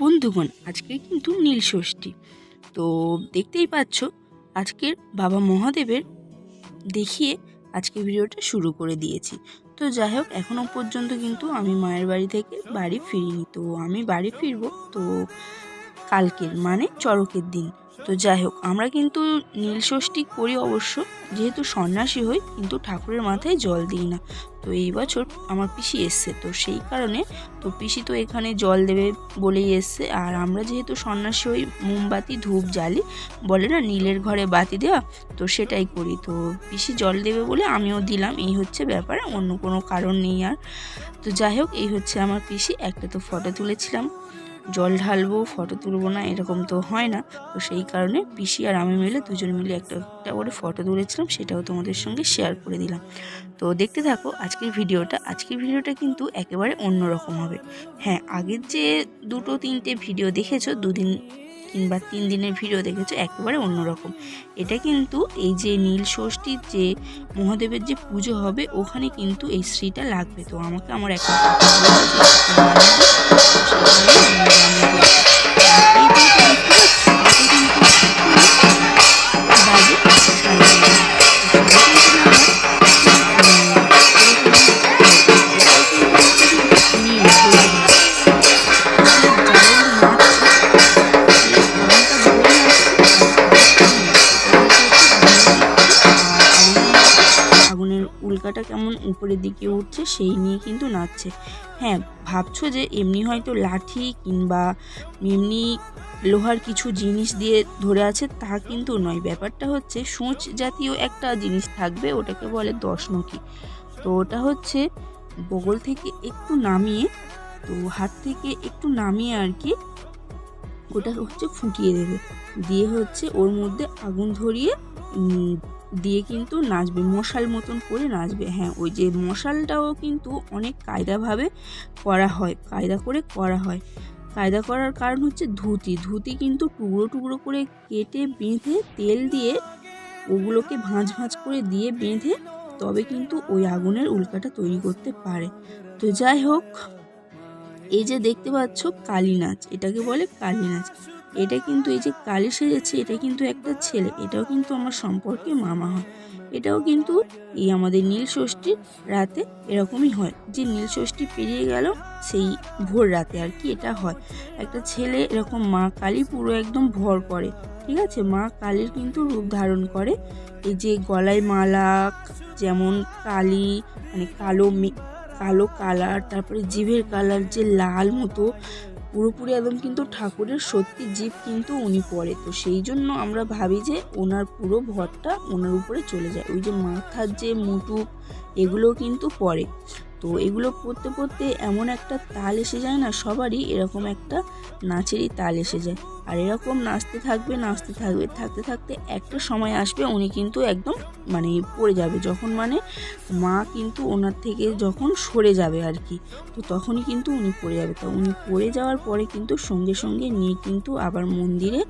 বন্ধুগণ, আজকে কিন্তু নীল ষষ্ঠী। তো দেখতেই পাচ্ছ, আজকের বাবা মহাদেবের দেখিয়ে আজকে ভিডিওটা শুরু করে দিয়েছি। তো যাই হোক এখনও পর্যন্ত কিন্তু আমি মায়ের বাড়ি থেকে বাড়ি ফিরিনি। তো আমি বাড়ি ফিরবো, তো কালকের মানে চরকের দিন। তো যাই হোক, আমরা কিন্তু নীল ষষ্ঠী করি অবশ্য। যেহেতু সন্ন্যাসী হই, কিন্তু ঠাকুরের মাথায় জল দিই না। তো এই বছর আমার পিসি এসছে, তো সেই কারণে তো পিসি তো এখানে জল দেবে বলেই এসছে। আর আমরা যেহেতু সন্ন্যাসী হই, মোমবাতি, ধূপ জ্বালি বলে না নীলের ঘরে বাতি দেওয়া, তো সেটাই করি। তো পিসি জল দেবে বলে আমিও দিলাম, এই হচ্ছে ব্যাপার, অন্য কোনো কারণ নেই আর। তো যাই হোক, এই হচ্ছে আমার পিসি, একটা তো ফটো তুলেছিলাম। জল ঢালবো ফটো তুলবো না, এরকম তো হয় না। তো সেই কারণে পিসি আর আমি মিলে দুজন মিলে একটা একটা করে ফটো তুলেছিলাম, সেটাও তোমাদের সঙ্গে শেয়ার করে দিলাম। তো দেখতে থাকো আজকের ভিডিওটা। আজকের ভিডিওটা কিন্তু একেবারে অন্যরকম হবে। হ্যাঁ আগের যে দুটো, তিনটে ভিডিও দেখেছ, দুদিন কিংবা তিন দিনের ভিডিও দেখেছ, একেবারে অন্যরকম। এটা কিন্তু এই যে নীল ষষ্ঠীর যে মহাদেবের যে পুজো হবে, ওখানে কিন্তু এই শ্রীটা লাগবে। তো আমাকে আমার একটা আগুনের কেমন উপরের দিকে উঠছে, সেই নিয়ে কিন্তু নাচছে। হ্যাঁ ভাবছ যে এমনি হয়তো লাঠি কিংবা এমনি লোহার কিছু জিনিস দিয়ে ধরে আছে, তা কিন্তু নয়। ব্যাপারটা হচ্ছে সূচ জাতীয় একটা জিনিস থাকবে, ওটাকে বলে দশনকি তো ওটা হচ্ছে বগল থেকে একটু নামিয়ে, তো হাত থেকে একটু নামিয়ে আর কি ওটা হচ্ছে ফুটিয়ে দেবে। দিয়ে হচ্ছে ওর মধ্যে আগুন ধরিয়ে দিয়ে কিন্তু নাচবে, মশাল মতন করে নাচবে। হ্যাঁ ওই যে মশালটাও কিন্তু অনেক কায়দাভাবে করা হয়, কায়দা করে করা হয়। কায়দা করার কারণ হচ্ছে ধুতি। ধুতি কিন্তু টুকরো টুকরো করে কেটে বেঁধে তেল দিয়ে ওগুলোকে ভাঁজ ভাঁজ করে দিয়ে বেঁধে তবে কিন্তু ওই আগুনের উল্কাটা তৈরি করতে পারে। তো যাই হোক, এই যে দেখতে পাচ্ছ কালী নাচ, এটাকে বলে কালী নাচ। এটা কিন্তু এই যে কালী সেজেছে, এটা কিন্তু একটা ছেলে, এটাও কিন্তু আমার সম্পর্কে মামা হয়। এটাও কিন্তু এই আমাদের নীল ষষ্ঠীর রাতে এরকমই হয়, যে নীল ষষ্ঠী পেরিয়ে গেল, সেই ভোর রাতে আর কি এটা হয়। একটা ছেলে এরকম মা কালী পুরো একদম ভর করে, ঠিক আছে? মা কালীর কিন্তু রূপ ধারণ করে, এই যে গলায় মালা, যেমন কালী মানে কালো কালো কালার, তারপরে জিভের কালার যে লাল মতো পুরোপুরি একদম কিন্তু ঠাকুরের সত্যি জীব কিন্তু উনি পড়ে। তো সেই জন্য আমরা ভাবি যে ওনার পুরো ভরটা ওনার উপরে চলে যায়। ওই যে মাথার যে মুটু এগুলো কিন্তু পড়ে। তো এগুলো পড়তে পড়তে এমন একটা তাল এসে যায় না, সবারই এরকম একটা নাচেরই তাল এসে যায়। আর এরকম নাচতে থাকবে নাচতে থাকবে, থাকতে থাকতে একটা সময় আসবে উনি কিন্তু একদম মানে পড়ে যাবে। যখন মানে মা কিন্তু ওনার থেকে যখন সরে যাবে আর কি, তো তখনই কিন্তু উনি পড়ে যাবে। তো উনি পড়ে যাওয়ার পরে কিন্তু সঙ্গে সঙ্গে নিয়ে কিন্তু আবার মন্দিরে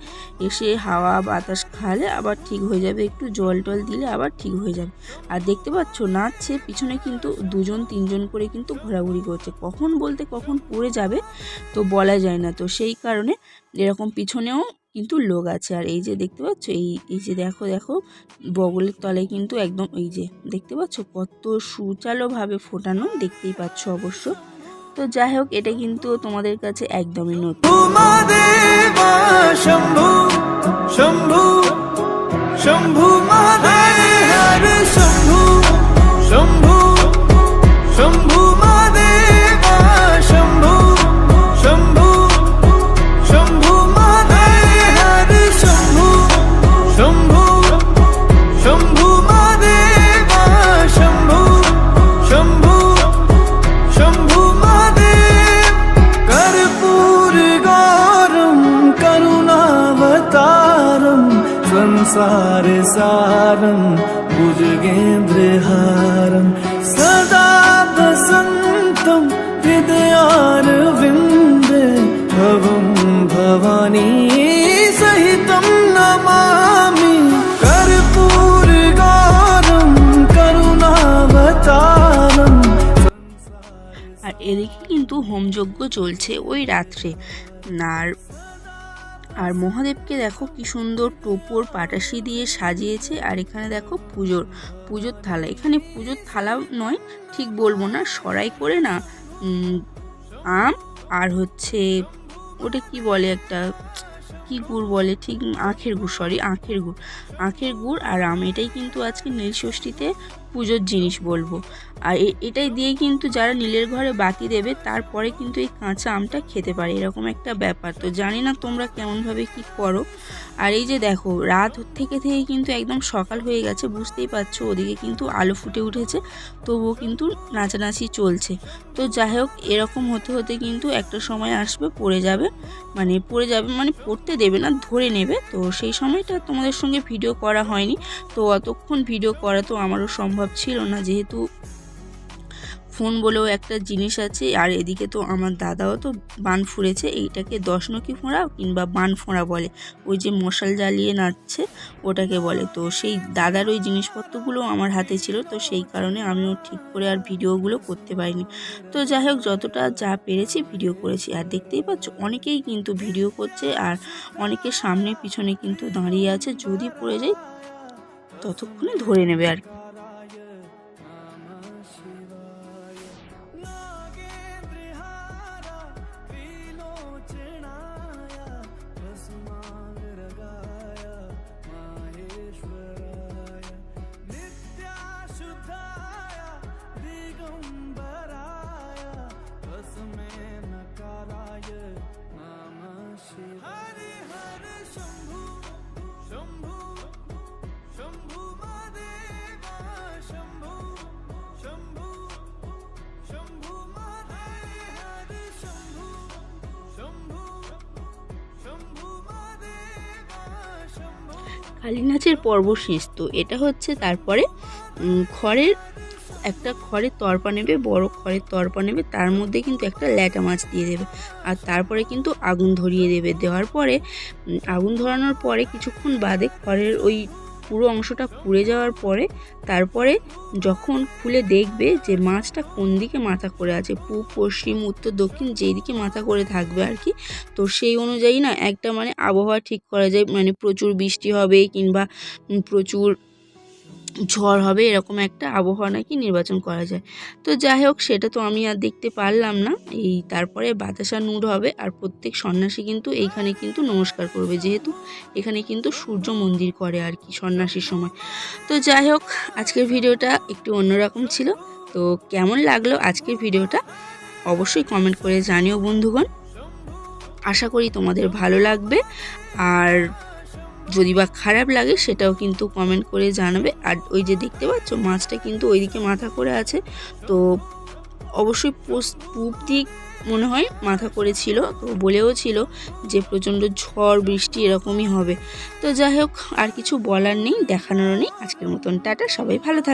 এসে হাওয়া বাতাস খালে আবার ঠিক হয়ে যাবে, একটু জল টল দিলে আবার ঠিক হয়ে যাবে। আর দেখতে পাচ্ছ, নাচছে, পিছনে কিন্তু দুজন, তিনজন করে কিন্তু ঘোরাঘুরি করছে। কখন বলতে কখন পড়ে যাবে তো বলা যায় না। তো সেই কারণে এরকম পিছনেও কিন্তু লোক আছে। আর এই যে দেখতে পাচ্ছ, এই এই যে দেখো দেখো, বগলের তলায় কিন্তু একদম এই যে দেখতে পাচ্ছ, কত সুচালোভাবে ফোটানো দেখতেই পাচ্ছ অবশ্য। তো যাই হোক, এটা কিন্তু তোমাদের কাছে একদমই নতুন। শম্ভু শম্ভু शंभु महादेवा, शंभु शंभु शंभु महादेव हर शंभु शंभु शंभु महादेवा, शंभु शंभु शंभु महादेव। कर्पूर गौरम करुणावतारम संसार सारम भुजगेन्द्रहारम സദാ വസന്തം ഹൃദയാരവിന്ദ് ഭവം ഭവാനീ സഹിതം നമാമി കർപ്പൂരകാരം കരുണാവതാരം আর এদিকে কিন্তু হোমযজ্ঞ চলছে ওই রাত্রে আর আর মহাদেবকে দেখো কি সুন্দর টোপর পাটাশি দিয়ে সাজিয়েছে, আর এখানে দেখো পুজোর পুজোর থালা। এখানে পুজোর থালা নয়, ঠিক বলব না, সরাই করে না আম আর হচ্ছে, ওটা কি বলে একটা, কি গুড় বলে ঠিক, আখের গুড় সরি আখের গুড়। আখের গুড় আর আম, এটাই কিন্তু আজকে নীল ষষ্ঠীতে পুজোর জিনিস বলব। আর এটাই দিয়ে কিন্তু যারা নীলের ঘরে বাতি দেবে, তারপরে কিন্তু এই কাঁচা আমটা খেতে পারে। এরকম একটা ব্যাপার। তো জানি না তোমরা কেমনভাবে কি করো। আর এই যে দেখো, রাত থেকে থেকে কিন্তু একদম সকাল হয়ে গেছে, বুঝতেই পারছ। ওদিকে কিন্তু আলো ফুটে উঠেছে, তবুও কিন্তু নাচানাচি চলছে। তো যাই হোক, এরকম হতে হতে কিন্তু একটা সময় আসবে, পড়ে যাবে। মানে পড়ে যাবে মানে পড়তে দেবে না, ধরে নেবে। তো সেই সময়টা তোমাদের সঙ্গে ভিডিও করা হয়নি। তো অতক্ষণ ভিডিও করা তো আমারও সম্ভব ছিল না, যেহেতু ফোন বলেও একটা জিনিস আছে। আর এদিকে তো আমার দাদাও তো বান ফুঁড়েছে, এইটাকে দশনকি ফোঁড়া কিংবা বান ফোঁড়া বলে। ওই যে মশাল জ্বালিয়ে নাচছে ওটাকে বলে। তো সেই দাদার ওই জিনিসপত্রগুলো আমার হাতে ছিল, তো সেই কারণে আমিও ঠিক করে আর ভিডিওগুলো করতে পারিনি। তো যাই হোক, যতটা যা পেরেছি ভিডিও করেছি। আর দেখতেই পাচ্ছ, অনেকেই কিন্তু ভিডিও করছে আর অনেকে সামনে পিছনে কিন্তু দাঁড়িয়ে আছে। যদি পড়ে যায় ততক্ষণে ধরে নেবে আর কি। কালী নাচের পর্ব শেষ। তো এটা হচ্ছে তারপরে খড়ের একটা খড়ের তরপা নেবে, বড় খড়ের তরপা নেবে, তার মধ্যে কিন্তু একটা ল্যাটা মাছ দিয়ে দেবে। আর তারপরে কিন্তু আগুন ধরিয়ে দেবে। দেওয়ার পরে আগুন ধরানোর পরে কিছুক্ষণ বাদে খড়ের ওই পুরো অংশটা পুড়ে যাওয়ার পরে তারপরে যখন খুলে দেখবে যে মাছটা কোন দিকে মাথা করে আছে, পূব, পশ্চিম, উত্তর, দক্ষিণ যেই দিকে মাথা করে থাকবে আর কি, তো সেই অনুযায়ী না একটা মানে আবহাওয়া ঠিক করা যায়। মানে প্রচুর বৃষ্টি হবে কিংবা প্রচুর ঝড় হবে, এরকম একটা আবহাওয়া নাকি নির্বাচন করা যায়। তো যাই হোক, সেটা তো আমি আর দেখতে পারলাম না। এই তারপরে বাতাসা নূর হবে আর প্রত্যেক সন্ন্যাসী কিন্তু এইখানে কিন্তু নমস্কার করবে, যেহেতু এখানে কিন্তু সূর্য মন্দির করে আর কি সন্ন্যাসীর সময়। তো যাই হোক, আজকের ভিডিওটা একটু অন্যরকম ছিল। তো কেমন লাগল আজকের ভিডিওটা অবশ্যই কমেন্ট করে জানিও বন্ধুগণ। আশা করি তোমাদের ভালো লাগবে। আর যদি বা খারাপ লাগে সেটাও কিন্তু কমেন্ট করে জানাবে। আর ওই যে দেখতে পাচ্ছ, মাছটা কিন্তু ওইদিকে মাথা করে আছে। তো অবশ্যই পোস্ট পূব দিক মনে হয় মাথা করেছিল তো বলেও ছিল যে প্রচণ্ড ঝড়, বৃষ্টি এরকমই হবে। তো যাই হোক, আর কিছু বলার নেই, দেখানোরও নেই। আজকের মতন টাটা, সবাই ভালো থাকবে